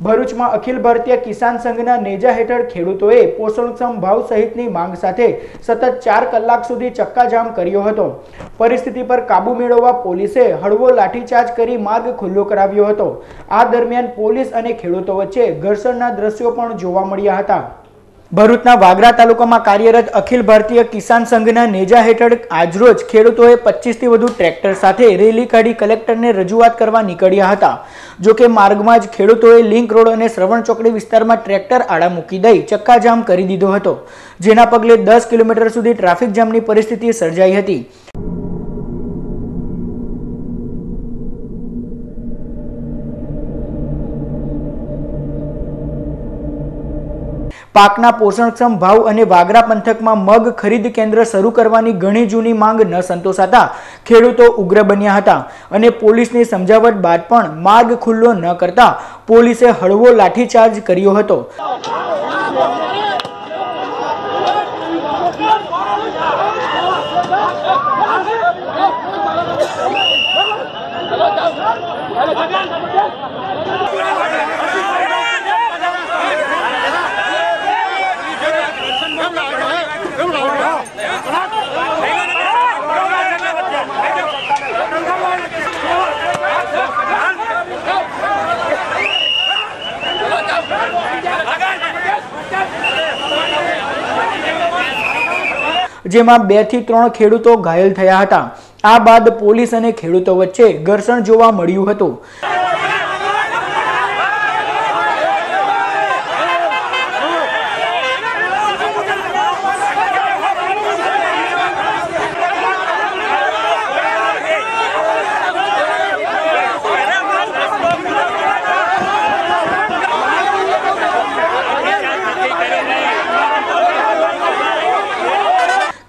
ભરૂચમાં અખિલ ભારતીય કિસાન સંઘના નેજા હેઠળ ખેડૂતોએ પોષણક્ષમ ભાવ સહિતની માંગ સાથે સતત ચાર કલાક સુધી ચક્કાજામ કર્યો હતો. પરિસ્થિતિ પર કાબુ મેળવવા પોલીસે હળવો લાઠીચાર્જ કરી માર્ગ ખુલ્લો કરાવ્યો હતો. આ દરમિયાન પોલીસ અને ખેડૂતો વચ્ચે ઘર્ષણના દ્રશ્યો પણ જોવા મળ્યા હતા. ભરૂચના વાગરા તાલુકામાં કાર્યરત અખિલ ભારતીય કિસાન સંઘના નેજા હેઠળ આજરોજ ખેડૂતોએ પચીસથી વધુ ટ્રેક્ટર સાથે રેલી કાઢી કલેક્ટરને રજૂઆત કરવા નીકળ્યા હતા. જો કે માર્ગમાં જ ખેડૂતોએ લિંક રોડ અને શ્રવણ ચોકડી વિસ્તારમાં ટ્રેક્ટર આડા મૂકી દઈ ચક્કાજામ કરી દીધો હતો, જેના પગલે દસ કિલોમીટર સુધી ટ્રાફિક જામની પરિસ્થિતિ સર્જાઈ હતી. પાકના પોષણક્ષમ ભાવ અને વાગરા પંથકમાં મગ ખરીદ કેન્દ્ર શરૂ કરવાની ઘણી જૂની માંગ ન સંતોષાતા ખેડૂતો ઉગ્ર બન્યા હતા અને પોલીસની સમજાવટ બાદ પણ માર્ગ ખુલ્લો ન કરતા પોલીસે હળવો લાઠીચાર્જ કર્યો હતો. જેમાં બેથી ત્રણ ખેડૂતો ઘાયલ થયા હતા. આ બાદ પોલીસ અને ખેડૂતો વચ્ચે ઘર્ષણ જોવા મળ્યું હતું.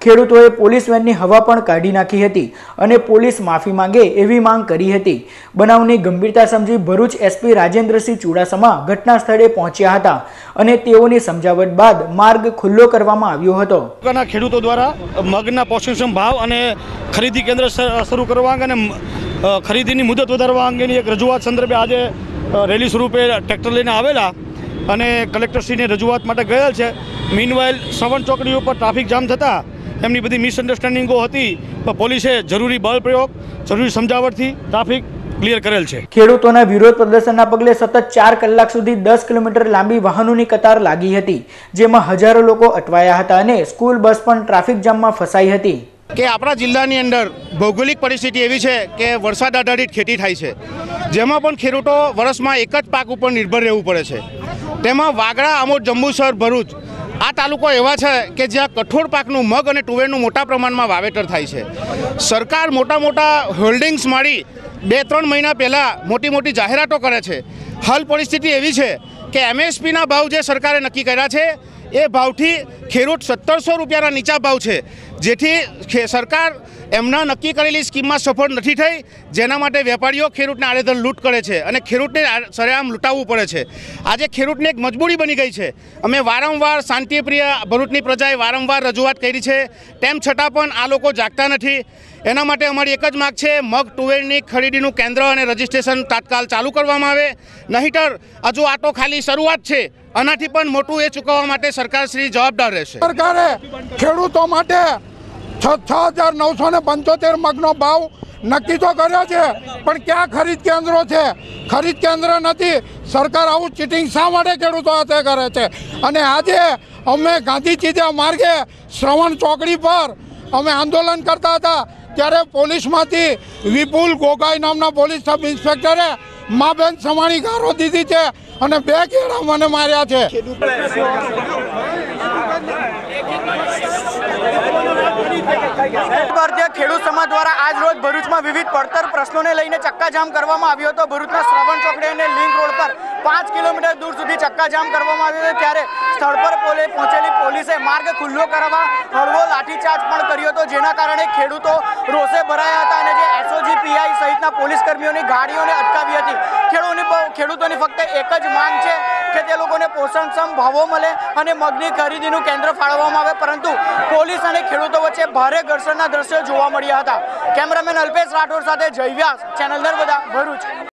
ખેડૂતોએ પોલીસ વેનની હવા પણ કાઢી નાખી હતી અને પોલીસ માફી માંગે એવી માંગ કરી હતી. બનાવની ગંભીરતા સમજી ભરૂચ એસપી રાજેન્દ્રસિંહ ચુડાસમા ઘટના સ્થળે પહોંચ્યા હતા અને તેઓની સમજાવટ બાદ માર્ગ ખુલ્લો કરવામાં આવ્યો હતો. ખેડૂતો દ્વારા મગના પોષણક્ષમ ભાવ અને ખરીદી કેન્દ્ર શરૂ કરવા અને ખરીદીની મુદત વધારવા અંગેની એક રજૂઆત સંદર્ભે આજે રેલી સ્વરૂપે ટ્રેક્ટર લઈને આવેલા અને કલેક્ટરશ્રીની રજૂઆત માટે ગયેલ છે. મીનવાઇલ સવન ચોકડી ઉપર ટ્રાફિક જામ થતાં એમની બધી મિસઅન્ડરસ્ટેન્ડિંગો હતી પણ પોલીસે જરૂરી બળ પ્રયોગ જરૂરી સમજાવટથી ટ્રાફિક ક્લિયર કરેલ છે. ખેડૂતોના વિરોધ પ્રદર્શનના પગલે સતત ચાર કલાક સુધી દસ કિલોમીટર લાંબી વાહનોની કતાર લાગી હતી જેમાં હજારો લોકો અટવાયા હતા અને સ્કૂલ બસ પણ ટ્રાફિક જામમાં ફસાઈ હતી. કે આપણા જિલ્લાની અંદર ભૌગોલિક પરિસ્થિતિ એવી છે કે વરસાદ આધારિત ખેતી થાય છે જેમાં પણ ખેડૂતો વર્ષમાં એક જ પાક ઉપર નિર્ભર રહેવું પડે છે. તેમાં વાગડા આમોદ જંબુસર ભરૂચ આ તાલુકો એવા છે કે જ્યાં કઠોળ પાકનું મગ અને તુવેરનું મોટા પ્રમાણમાં વાવેતર થાય છે. સરકાર મોટા મોટા હોલ્ડિંગ્સ મારી બે ત્રણ મહિના પહેલાં મોટી મોટી જાહેરાતો કરે છે. હાલ પરિસ્થિતિ એવી છે કે એમએસપીના ભાવ જે સરકારે નક્કી કર્યા છે, એ ભાવથી ખેડૂત સત્તરસો રૂપિયાના નીચા ભાવ છે. જેથી સરકાર એમના નક્કી કરેલી સ્કીમમાં સફળ નથી થઈ. જેના માટે વેપારીઓ ખેડૂતને આડેધડ લૂંટ કરે છે અને ખેડૂતને સરેઆમ લૂંટાવવું પડે છે. આજે ખેડૂતને એક મજબૂરી બની ગઈ છે. અમે વારંવાર શાંતિપ્રિય ભરૂચની પ્રજાએ વારંવાર રજૂઆત કરી છે. તેમ છતાં પણ આ લોકો જાગતા નથી. એના માટે અમારી એક જ માગ છે, મગ તુવેરની ખરીદીનું કેન્દ્ર અને રજિસ્ટ્રેશન તાત્કાલ ચાલુ કરવામાં આવે. નહીતર, હજુ આ તો ખાલી શરૂઆત છે. આનાથી પણ મોટું એ ચૂકવવા માટે સરકાર શ્રી જવાબદાર રહેશે. સરકારે ખેડૂતો માટે છ છ હજાર નવસો પંચોતેર મગનો ભાવ નક્કી તો કર્યો છે, પણ ક્યાં ખરીદ કેન્દ્રો છે? ખરીદ કેન્દ્ર નથી. સરકાર આવું ચીટિંગ શા માટે ખેડૂતો હાથે કરે છે? અને આજે અમે ગાંધી ચીજા માર્ગે શ્રવણ ચોકડી પર અમે આંદોલન કરતા હતા, ત્યારે પોલીસમાંથી વિપુલ ગોગાઈ નામના પોલીસ સબ ઇન્સ્પેક્ટરે મા બેન સમાણી ગારો દીધી છે અને બે કેળા મને માર્યા છે. ભારતીય ખેડૂત સમાજ દ્વારા આજ રોજ ભરૂચમાં વિવિધ પડતર પ્રશ્નોને લઈને ચક્કાજામ કરવામાં આવ્યો હતો. ભરૂચના શ્રવણ ચોકડી અને લિંક રોડ પર પાંચ કિલોમીટર દૂર સુધી ચક્કાજામ કરવામાં આવ્યો હતો. ત્યારે સ્થળ પર પહોંચેલી પોલીસે માર્ગ ખુલ્લો કરવા હળવો લાઠીચાર્જ પણ કર્યો હતો. જેના કારણે ખેડૂતો રોષે ભરાયા હતા અને જે એસઓજી પીઆઈ સહિતના પોલીસ કર્મીઓની ગાડીઓને અટકાવી હતી. ખેડૂતોની ફક્ત એક જ માંગ છે કે તે લોકોને પોષણક્ષમ ભાવો મળે અને મગની ખરીદીનું કેન્દ્ર ફાળવવામાં આવે. પરંતુ પોલીસ અને ખેડૂતો વચ્ચે ભારે ઘર્ષણના દ્રશ્યો જોવા મળ્યા હતા. કેમેરામેન અલ્પેશ રાઠોડ સાથે જય ચેનલ નર્મદા, ભરૂચ.